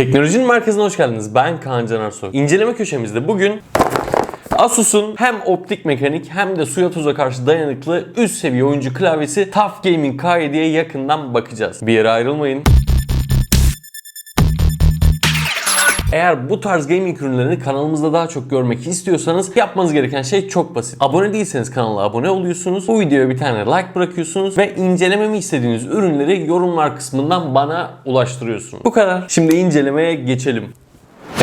Teknolojinin merkezine hoş geldiniz. Ben Kaan Can Arsoy. İnceleme köşemizde bugün Asus'un hem optik mekanik hem de suya toza karşı dayanıklı üst seviye oyuncu klavyesi TUF Gaming K7'ye yakından bakacağız. Bir yere ayrılmayın. Eğer bu tarz gaming ürünlerini kanalımızda daha çok görmek istiyorsanız yapmanız gereken şey çok basit. Abone değilseniz kanala abone oluyorsunuz. Bu videoya bir tane like bırakıyorsunuz ve incelememi istediğiniz ürünleri yorumlar kısmından bana ulaştırıyorsunuz. Bu kadar. Şimdi incelemeye geçelim.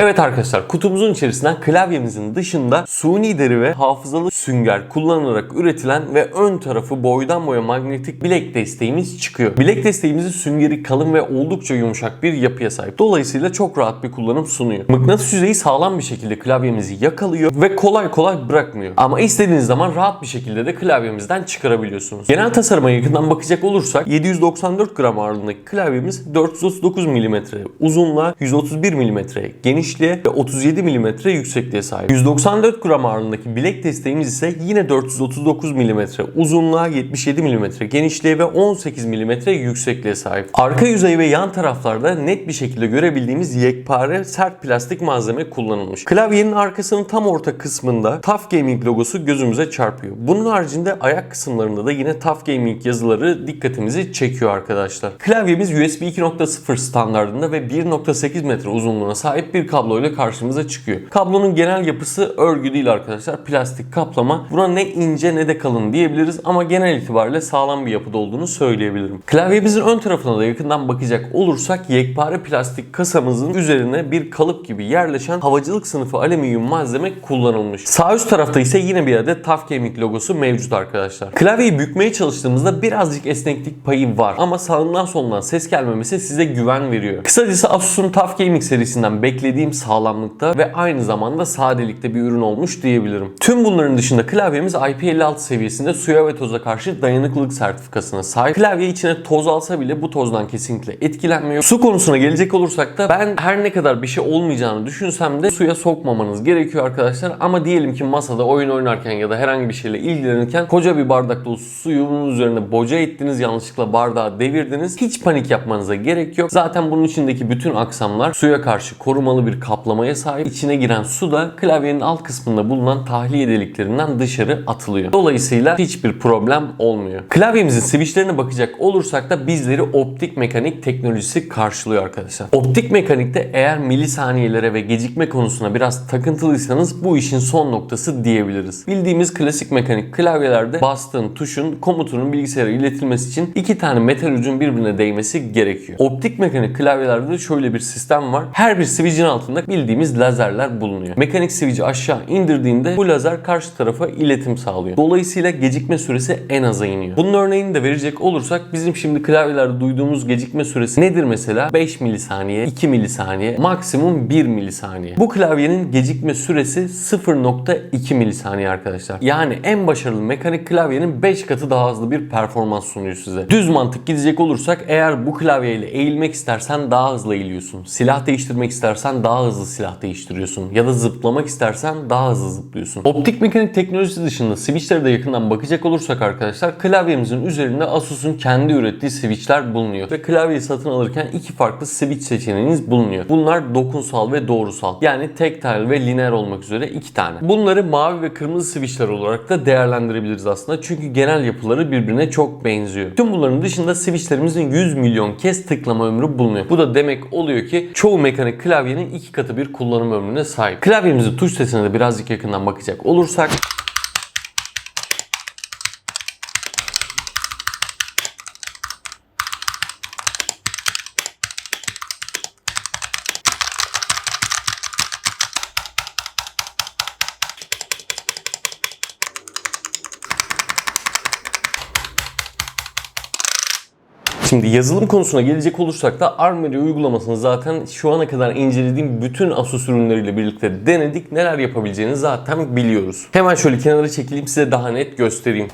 Evet arkadaşlar kutumuzun içerisinden klavyemizin dışında suni deri ve hafızalı sünger kullanılarak üretilen ve ön tarafı boydan boya magnetik bilek desteğimiz çıkıyor. Bilek desteğimizin süngeri kalın ve oldukça yumuşak bir yapıya sahip. Dolayısıyla çok rahat bir kullanım sunuyor. Mıknatıs yüzeyi sağlam bir şekilde klavyemizi yakalıyor ve kolay kolay bırakmıyor. Ama istediğiniz zaman rahat bir şekilde de klavyemizden çıkarabiliyorsunuz. Genel tasarıma yakından bakacak olursak 794 gram ağırlığındaki klavyemiz 439 mm uzunluğa 131 mm genişliğe ve 37 mm yüksekliğe sahip. 194 gram ağırlığındaki bilek desteğimiz ise yine 439 mm uzunluğa 77 mm genişliğe ve 18 mm yüksekliğe sahip. Arka yüzey ve yan taraflarda net bir şekilde görebildiğimiz yekpare sert plastik malzeme kullanılmış. Klavyenin arkasının tam orta kısmında TUF Gaming logosu gözümüze çarpıyor. Bunun haricinde ayak kısımlarında da yine TUF Gaming yazıları dikkatimizi çekiyor arkadaşlar. Klavyemiz USB 2.0 standartında ve 1.8 metre uzunluğuna sahip bir kablo ile karşımıza çıkıyor. Kablonun genel yapısı örgü değil arkadaşlar. Plastik kaplama. Buna ne ince ne de kalın diyebiliriz ama genel itibariyle sağlam bir yapıda olduğunu söyleyebilirim. Klavyemizin ön tarafına da yakından bakacak olursak yekpare plastik kasamızın üzerine bir kalıp gibi yerleşen havacılık sınıfı alüminyum malzeme kullanılmış. Sağ üst tarafta ise yine bir adet TUF Gaming logosu mevcut arkadaşlar. Klavyeyi bükmeye çalıştığımızda birazcık esneklik payı var ama sağından solundan ses gelmemesi size güven veriyor. Kısacası Asus'un TUF Gaming serisinden beklediğim sağlamlıkta ve aynı zamanda sadelikte bir ürün olmuş diyebilirim. Tüm bunların dışında klavyemiz IP56 seviyesinde suya ve toza karşı dayanıklılık sertifikasına sahip. Klavye içine toz alsa bile bu tozdan kesinlikle etkilenmiyor. Su konusuna gelecek olursak da ben her ne kadar bir şey olmayacağını düşünsem de suya sokmamanız gerekiyor arkadaşlar. Ama diyelim ki masada oyun oynarken ya da herhangi bir şeyle ilgilenirken koca bir bardak dolusu suyu bunun üzerine boca ettiniz. Yanlışlıkla bardağı devirdiniz. Hiç panik yapmanıza gerek yok. Zaten bunun içindeki bütün aksamlar suya karşı korumalı bir kaplamaya sahip. İçine giren su da klavyenin alt kısmında bulunan tahliye deliklerinden dışarı atılıyor. Dolayısıyla hiçbir problem olmuyor. Klavyemizin switchlerine bakacak olursak da bizleri optik mekanik teknolojisi karşılıyor arkadaşlar. Optik mekanikte eğer milisaniyelere ve gecikme konusuna biraz takıntılıysanız bu işin son noktası diyebiliriz. Bildiğimiz klasik mekanik klavyelerde bastığın tuşun komutunun bilgisayara iletilmesi için iki tane metal ucun birbirine değmesi gerekiyor. Optik mekanik klavyelerde de şöyle bir sistem var. Her bir switch'in altında bildiğimiz lazerler bulunuyor. Mekanik switch'i aşağı indirdiğinde bu lazer karşı tarafa iletim sağlıyor. Dolayısıyla gecikme süresi en aza iniyor. Bunun örneğini de verecek olursak bizim şimdi klavyelerde duyduğumuz gecikme süresi nedir mesela? 5 milisaniye, 2 milisaniye, maksimum 1 milisaniye. Bu klavyenin gecikme süresi 0.2 milisaniye arkadaşlar. Yani en başarılı mekanik klavyenin 5 katı daha hızlı bir performans sunuyor size. Düz mantık gidecek olursak eğer bu klavyeyle eğilmek istersen daha hızlı eğiliyorsun. Silah değiştirmek istersen daha hızlı silah değiştiriyorsun. Ya da zıplamak istersen daha hızlı zıplıyorsun. Optik mekanik teknolojisi dışında switchlere de yakından bakacak olursak arkadaşlar klavyemizin üzerinde Asus'un kendi ürettiği switchler bulunuyor. Ve klavyeyi satın alırken iki farklı switch seçeneğiniz bulunuyor. Bunlar dokunsal ve doğrusal. Yani tek tel ve lineer olmak üzere iki tane. Bunları mavi ve kırmızı switchler olarak da değerlendirebiliriz aslında. Çünkü genel yapıları birbirine çok benziyor. Tüm bunların dışında switchlerimizin 100 milyon kez tıklama ömrü bulunuyor. Bu da demek oluyor ki çoğu mekanik klavyenin iki katı bir kullanım ömrüne sahip. Klavyemizin tuş sesine de birazcık yakından bakacak olursak Şimdi yazılım konusuna gelecek olursak da Armory uygulamasını zaten şu ana kadar incelediğim bütün Asus ürünleriyle birlikte denedik. Neler yapabileceğini zaten biliyoruz. Hemen şöyle kenara çekileyim size daha net göstereyim.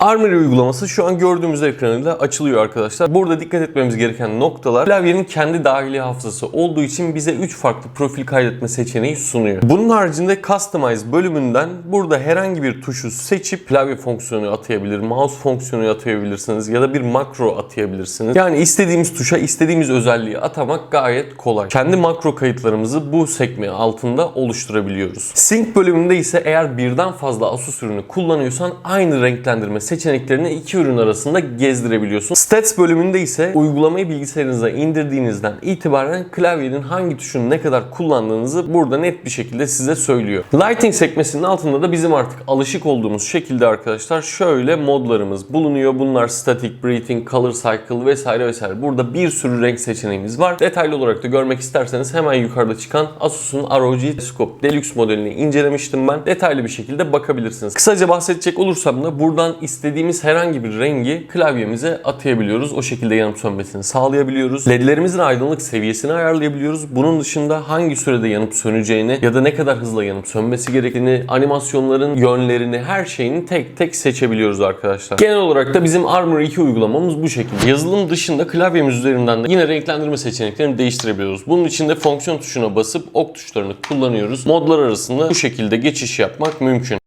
Armory uygulaması şu an gördüğümüz ekranıyla açılıyor arkadaşlar. Burada dikkat etmemiz gereken noktalar klavyenin kendi dahili hafızası olduğu için bize 3 farklı profil kaydetme seçeneği sunuyor. Bunun haricinde Customize bölümünden burada herhangi bir tuşu seçip klavye fonksiyonu atayabilir, mouse fonksiyonu atayabilirsiniz ya da bir makro atayabilirsiniz atabilirsiniz. Yani istediğimiz tuşa istediğimiz özelliği atamak gayet kolay. Kendi makro kayıtlarımızı bu sekme altında oluşturabiliyoruz. Sync bölümünde ise eğer birden fazla Asus ürünü kullanıyorsan aynı renklendirme seçeneklerini iki ürün arasında gezdirebiliyorsun. Stats bölümünde ise uygulamayı bilgisayarınıza indirdiğinizden itibaren klavyenin hangi tuşunu ne kadar kullandığınızı burada net bir şekilde size söylüyor. Lighting sekmesinin altında da bizim artık alışık olduğumuz şekilde arkadaşlar şöyle modlarımız bulunuyor. Bunlar static, breathing, color cycle vesaire vesaire. Burada bir sürü renk seçeneğimiz var. Detaylı olarak da görmek isterseniz hemen yukarıda çıkan Asus'un ROG Scope Deluxe modelini incelemiştim ben. Detaylı bir şekilde bakabilirsiniz. Kısaca bahsedecek olursam da buradan istediğimiz herhangi bir rengi klavyemize atayabiliyoruz. O şekilde yanıp sönmesini sağlayabiliyoruz. LED'lerimizin aydınlık seviyesini ayarlayabiliyoruz. Bunun dışında hangi sürede yanıp söneceğini ya da ne kadar hızla yanıp sönmesi gerektiğini, animasyonların yönlerini, her şeyini tek tek seçebiliyoruz arkadaşlar. Genel olarak da bizim Armor 2 uygulamamız bu şekilde. Yazılım dışında klavyemiz üzerinden de yine renklendirme seçeneklerini değiştirebiliyoruz. Bunun için de fonksiyon tuşuna basıp ok tuşlarını kullanıyoruz. Modlar arasında bu şekilde geçiş yapmak mümkün.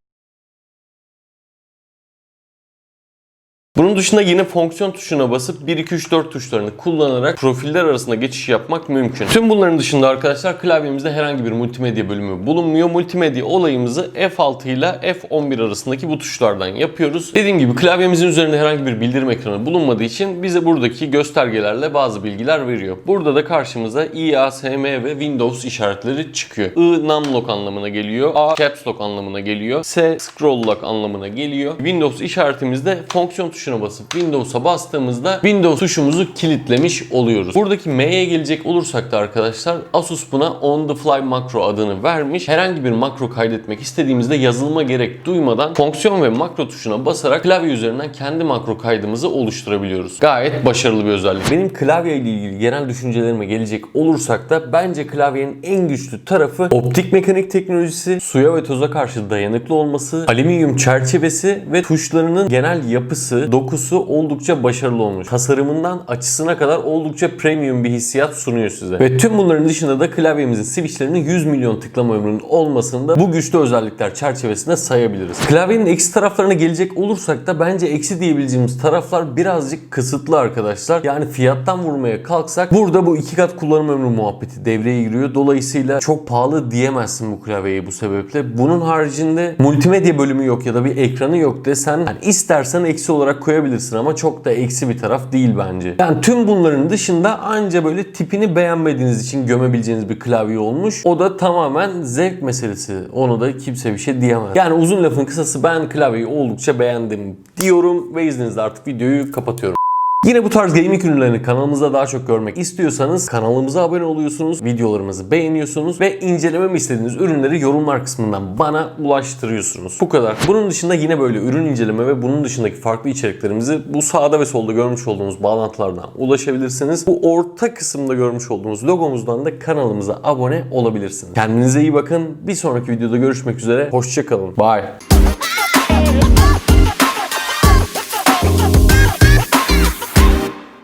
Bunun dışında yine fonksiyon tuşuna basıp 1, 2, 3, 4 tuşlarını kullanarak profiller arasında geçiş yapmak mümkün. Tüm bunların dışında arkadaşlar klavyemizde herhangi bir multimedya bölümü bulunmuyor. Multimedya olayımızı F6 ile F11 arasındaki bu tuşlardan yapıyoruz. Dediğim gibi klavyemizin üzerinde herhangi bir bildirim ekranı bulunmadığı için bize buradaki göstergelerle bazı bilgiler veriyor. Burada da karşımıza I, A, S, M ve Windows işaretleri çıkıyor. I, numlock anlamına geliyor. A, caps lock anlamına geliyor. S, scroll lock anlamına geliyor. Windows işaretimizde fonksiyon tuşuna basıp Windows'a bastığımızda Windows tuşumuzu kilitlemiş oluyoruz. Buradaki M'ye gelecek olursak da arkadaşlar Asus buna on the fly makro adını vermiş. Herhangi bir makro kaydetmek istediğimizde yazılıma gerek duymadan fonksiyon ve makro tuşuna basarak klavye üzerinden kendi makro kaydımızı oluşturabiliyoruz. Gayet başarılı bir özellik. Benim klavye ile ilgili genel düşüncelerime gelecek olursak da bence klavyenin en güçlü tarafı optik mekanik teknolojisi, suya ve toza karşı dayanıklı olması, alüminyum çerçevesi ve tuşlarının genel yapısı, dokusu oldukça başarılı olmuş. Tasarımından açısına kadar oldukça premium bir hissiyat sunuyor size. Ve tüm bunların dışında da klavyemizin switchlerinin 100 milyon tıklama ömrünün olmasını da bu güçlü özellikler çerçevesinde sayabiliriz. Klavyenin eksi taraflarına gelecek olursak da bence eksi diyebileceğimiz taraflar birazcık kısıtlı arkadaşlar. Yani fiyattan vurmaya kalksak burada bu iki kat kullanım ömrü muhabbeti devreye giriyor. Dolayısıyla çok pahalı diyemezsin bu klavyeyi bu sebeple. Bunun haricinde multimedya bölümü yok ya da bir ekranı yok desen yani istersen eksi olarak koyabilirsin ama çok da eksi bir taraf değil bence. Yani tüm bunların dışında anca böyle tipini beğenmediğiniz için gömebileceğiniz bir klavye olmuş. O da tamamen zevk meselesi. Onu da kimse bir şey diyemez. Yani uzun lafın kısası ben klavyeyi oldukça beğendim diyorum ve izninizle artık videoyu kapatıyorum. Yine bu tarz gaming ürünlerini kanalımızda daha çok görmek istiyorsanız kanalımıza abone oluyorsunuz, videolarımızı beğeniyorsunuz ve incelememi istediğiniz ürünleri yorumlar kısmından bana ulaştırıyorsunuz. Bu kadar. Bunun dışında yine böyle ürün inceleme ve bunun dışındaki farklı içeriklerimizi bu sağda ve solda görmüş olduğunuz bağlantılardan ulaşabilirsiniz. Bu orta kısımda görmüş olduğunuz logomuzdan da kanalımıza abone olabilirsiniz. Kendinize iyi bakın. Bir sonraki videoda görüşmek üzere. Hoşçakalın. Bye.